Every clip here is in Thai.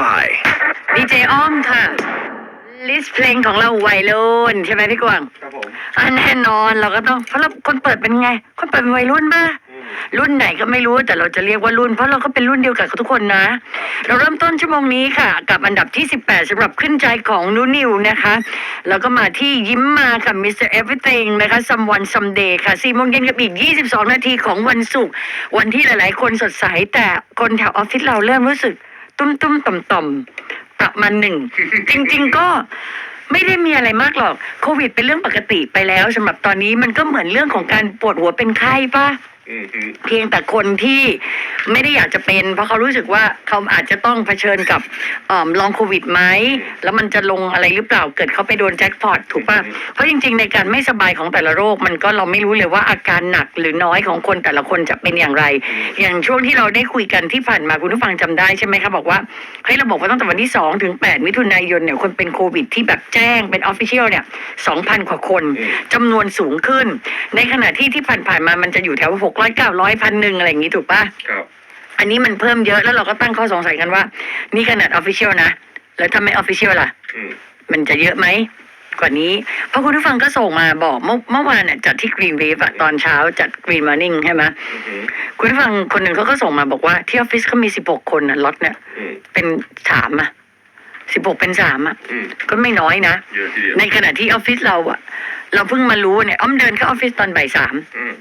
by ดีเจอ้อมค่ะ ลิสต์เพลงของเราวัยรุ่นใช่ไหมพี่กวางครับผมอันแน่นอนเราก็ต้องเพราะเราคนเปิดเป็นไง คนเปิดเป็นวัยรุ่นป่ะอืมรุ่นไหนก็ไม่รู้แต่เราจะเรียกว่ารุ่น เพราะเราก็เป็นรุ่นเดียวกับทุกคนนะ เราเริ่มต้นชั่วโมงนี้ค่ะ กับอันดับที่ 18สำหรับขึ้นใจของนูนิวนะคะ แล้วก็มาที่ยิ้มมากับ Mr. Everything นะคะ Someone Someday ค่ะ4โมงเย็นกับอีก 22 นาทีของวันศุกร์วันที่หลาย ๆ คนสดใสแต่คนแถวออฟฟิศเราเริ่มรู้สึก ตุ้มตุ้มต่อมต่อมๆประมาณหนึ่ง จริง ๆ ก็ไม่ได้มีอะไรมากหรอก โควิดเป็นเรื่องปกติไปแล้วสำหรับตอนนี้มันก็เหมือนเรื่องของการปวดหัวเป็นไข้ปะอืมอืม เพียงแต่คนที่ไม่ได้อยากจะเป็น เพราะเขารู้สึกว่าเขาอาจจะต้องเผชิญกับเออลองโควิดไหมแล้วมันจะลงอะไรหรือเปล่าเกิดเขาไปโดนแจ็คพอตถูกป่ะเพราะจริง ๆ ในการไม่สบายของแต่ละโรค มันก็เราไม่รู้เลยว่าอาการหนักหรือน้อยของคนแต่ละคนจะเป็นอย่างไร อย่างช่วงที่เราได้คุยกันที่ผ่านมาคุณผู้ฟังจำได้ใช่ไหมคะบอกว่าเฮ้ยเราบอกว่าตั้งแต่วันที่สองถึงแปดมิถุนายนเนี่ยคนเป็นโควิด ที่แบบแจ้งเป็นออฟฟิเชียลเนี่ยสองพันกว่าคนจำนวนสูงขึ้น ในขณะที่ที่ผ่านๆมามันจะอยู่แถวหกร้อยเก้าร้อยพันหนึ่งอะไรอย่างนี้ถูกปะครับ อันนี้มันเพิ่มเยอะแล้วเราก็ตั้งข้อสงสัยกันว่า นี่ขนาดออฟฟิเชียลนะ แล้วถ้าไม่ออฟฟิเชียลล่ะ อืมมันจะเยอะไหมกว่านี้ เพราะคุณผู้ฟังก็ส่งมาบอกเมื่อเมื่อวานเนี่ยจัดที่กรีนเวฟอะตอนเช้าจัดกรีนมอร์นิ่งใช่ไหมอืมอืมคุณผู้ฟังคนหนึ่งเขาก็ส่งมาบอกว่าที่ออฟฟิศเขามีสิบหกคนนะล็อตเนี่ยอืมเป็นสามอะสิบหกเป็นสามอะอืมก็ไม่น้อยนะ เยอะทีเดียวในขณะที่ออฟฟิศเราอะเราเพิ่งมารู้เนี่ยอ้อมเดินเข้าออฟฟิศตอนบ่ายสามอืม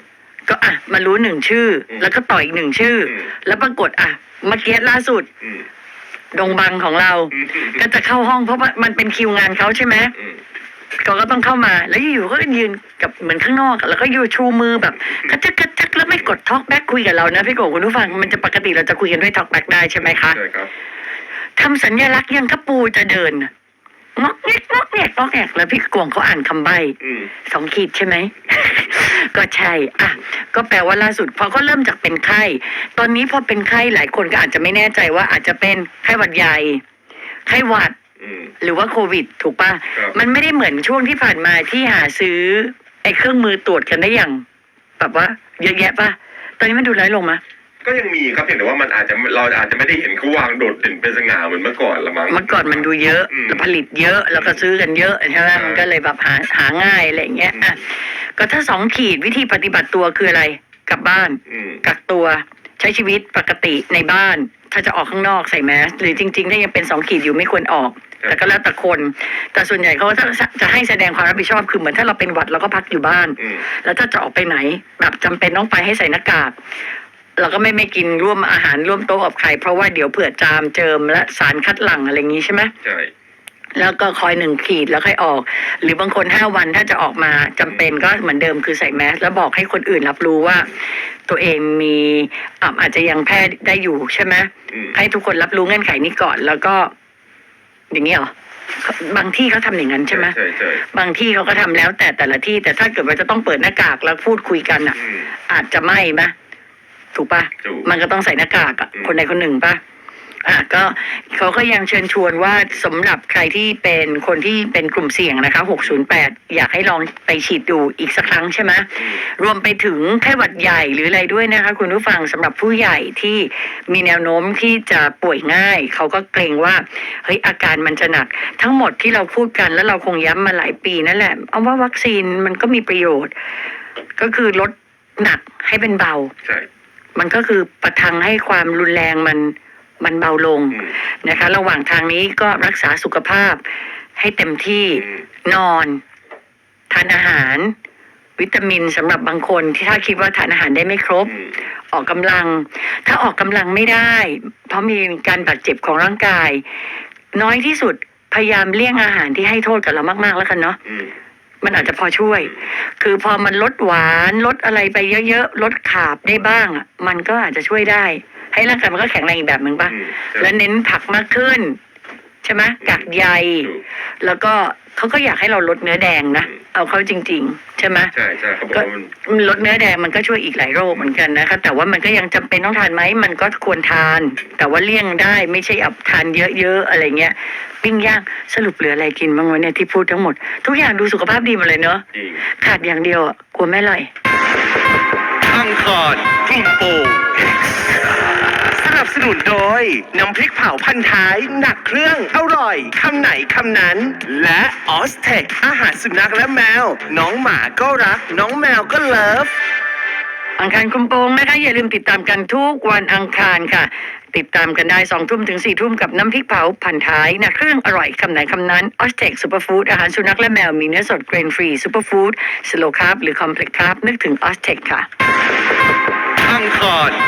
ก็อะมารู้หนึ่งชื่ออืมแล้วก็ต่ออีกหนึ่งชื่ออมแล้วปรากฏอะเมื่อกี้ล่าสุดอืมดงบังของเราอืมอืมก็จะเข้าห้องเพราะว่ามันเป็นคิวงานเขาใช่ไหมอืมเขาก็ต้องเข้ามา แล้วอยู่ๆก็ยืนกับเหมือนข้างนอกอะแล้วก็อยู่ชูมือแบบกระจักกระจักแล้วไม่กดท็อกแบ็กคุยกับเรานะพี่โกคุณผู้ฟังมันจะปกติเราจะคุยกันด้วยท็อกแบ็กได้ใช่ไหมคะใช่ครับทำสัญลักษณ์ยังกระปูจะเดิน งอกแงกงอกแงกงอกแงกแล้วพี่กวงเขาอ่านคำใบ้อืมสองขีดใช่ไหม ก็ใช่อะก็แปลว่าล่าสุดพอก็เริ่มจากเป็นไข้ ตอนนี้พอเป็นไข้หลายคนก็อาจจะไม่แน่ใจว่าอาจจะเป็นไข้หวัดใหญ่ไข้หวัด อืม หรือว่าโควิด ถูกปะครับ มันไม่ได้เหมือนช่วงที่ผ่านมาที่หาซื้อ ไอ้เครื่องมือตรวจกันได้อย่าง แบบว่า เยอะแยะปะตอนนี้มันดูน้อยลงมะ ก็ยังมีครับเพียงแต่ว่ามันอาจจะเราอาจจะไม่ได้เห็นเขาวางโดดเด่นเป็นสง่าเหมือนเมื่อก่อนละมั้ง เมื่อก่อนมันดูเยอะอืมแล้วผลิตเยอะแล้วก็ซื้อกันเยอะใช่ไหมใช่มันก็เลยแบบหาหาง่ายอะไรอย่างเงี้ยอะก็ถ้าสองขีดวิธีปฏิบัติตัวคืออะไรกลับบ้าน อืม กักตัวใช้ชีวิตปกติในบ้าน ถ้าจะออกข้างนอกใส่แมสหรือจริง ๆ ถ้ายังเป็นสองขีดอยู่ไม่ควรออกแต่ก็แล้วแต่คน แต่ส่วนใหญ่เขาจะจะให้แสดงความรับผิดชอบคือเหมือนถ้าเราเป็นหวัดเราก็พักอยู่บ้าน อืม แล้วถ้าจะออกไปไหน แบบจำเป็นต้องไปให้ใส่หน้ากาก เราก็ไม่ไม่กินร่วมอาหารร่วมโต๊ะกับใคร เพราะว่าเดี๋ยวเผื่อจามเจิมและสารคัดหลั่งอะไรอย่างนี้ใช่ไหมใช่แล้วก็คอยหนึ่งขีดแล้วค่อยออก หรือบางคนห้าวันถ้าจะออกมาจำเป็นก็เหมือนเดิมคือใส่แมสแล้วบอกให้คนอื่นรับรู้ว่า ตัวเองมีอะอาจจะยังแพร่ได้อยู่ใช่ไหมอืมให้ทุกคนรับรู้เงื่อนไขนี้ก่อน แล้วก็ อย่างนี้เหรอบางที่เขาทำอย่างนั้นใช่ไหมใช่ใช่บางที่เขาก็ทำแล้วแต่แต่ละที่ แต่ถ้าเกิดว่าจะต้องเปิดหน้ากากแล้วพูดคุยกันอะอืมอาจจะไม่ไหม ถูกปะถูกมันก็ต้องใส่หน้ากากอะอืม คนใดคนหนึ่งปะอะก็เขาก็ยังเชิญชวนว่าสำหรับใครที่เป็นคนที่เป็นกลุ่มเสี่ยงนะคะ 608 อยากให้ลองไปฉีดดูอีกสักครั้งใช่ไหมอืมรวมไปถึงไข้หวัดใหญ่หรืออะไรด้วยนะคะ คุณผู้ฟังสำหรับผู้ใหญ่ที่มีแนวโน้มที่จะป่วยง่าย เขาก็เกรงว่าเฮ้ยอาการมันจะหนัก ทั้งหมดที่เราพูดกันแล้วเราคงย้ำมาหลายปีนั่นแหละเอาว่าวัคซีนมันก็มีประโยชน์ ก็คือลดหนักให้เป็นเบา ใช่ มันก็คือประทังให้ความรุนแรงมันมันเบาลงอืมนะคะ ระหว่างทางนี้ก็รักษาสุขภาพให้เต็มที่อืมนอนทานอาหาร วิตามินสำหรับบางคนที่ถ้าคิดว่าทานอาหารได้ไม่ครบอืมออกกำลัง ถ้าออกกำลังไม่ได้ เพราะมีการบาดเจ็บของร่างกาย น้อยที่สุดพยายามเลี่ยงอาหารที่ให้โทษกับเรามาก ๆ แล้วกันเนาะอื มมันอาจจะพอช่วย คือพอมันลดหวานลดอะไรไปเยอะๆลดขาบได้บ้างอะมันก็อาจจะช่วยได้ ให้ร่างกายมันก็แข็งแรงอีกแบบหนึ่งป่ะ อืมใช่และเน้นผักมากขึ้นใช่ไหมกากใยถูกแล้วก็เขาก็อยากให้เราลดเนื้อแดงนะอืมเอาเข้าจริง ๆ ใช่ไหมใช่ใช่เขาบอกก็ว่ามันมันลดเนื้อแดงมันก็ช่วยอีกหลายโรคเหมือนกันนะคะ แต่ว่ามันก็ยังจำเป็นต้องทานไหมมันก็ควรทาน แต่ว่าเลี่ยงได้ไม่ใช่อับทานเยอะๆอะไรเงี้ยปิ้งย่างสรุปเหลืออะไรกินบ้างวะเนี่ยที่พูดทั้งหมด ทุกอย่างดูสุขภาพดีหมดเลยเนาะจริงขาดอย่างเดียวอะกลัวไม่อร่อยอังคารทุ่งโป่งสำหรับส นุนโดย น้ำพริกเผาพันท้าย หนักเครื่องอร่อยคำไหนคำนั้น และออสเทคอาหารสุนัขและแมว น้องหมาก็รัก น้องแมวก็เลิฟ อังคารคุมโปงนะคะ อย่าลืมติดตามกันทุกวันอังคารค่ะ ติดตามกันได้สองทุ่มถึงสี่ทุ่มกับน้ำพริกเผาพันท้ายนะเครื่องอร่อยคำไหนคำนั้นออสเทคซูเปอร์ฟู้ดอาหารสุนัขและแมวมีเนื้อสดเกรนฟรีซูเปอร์ฟู้ดสโลคาร์บหรือคอมเพล็กซ์คาร์บนึกถึงออสเทคค่ะ อัง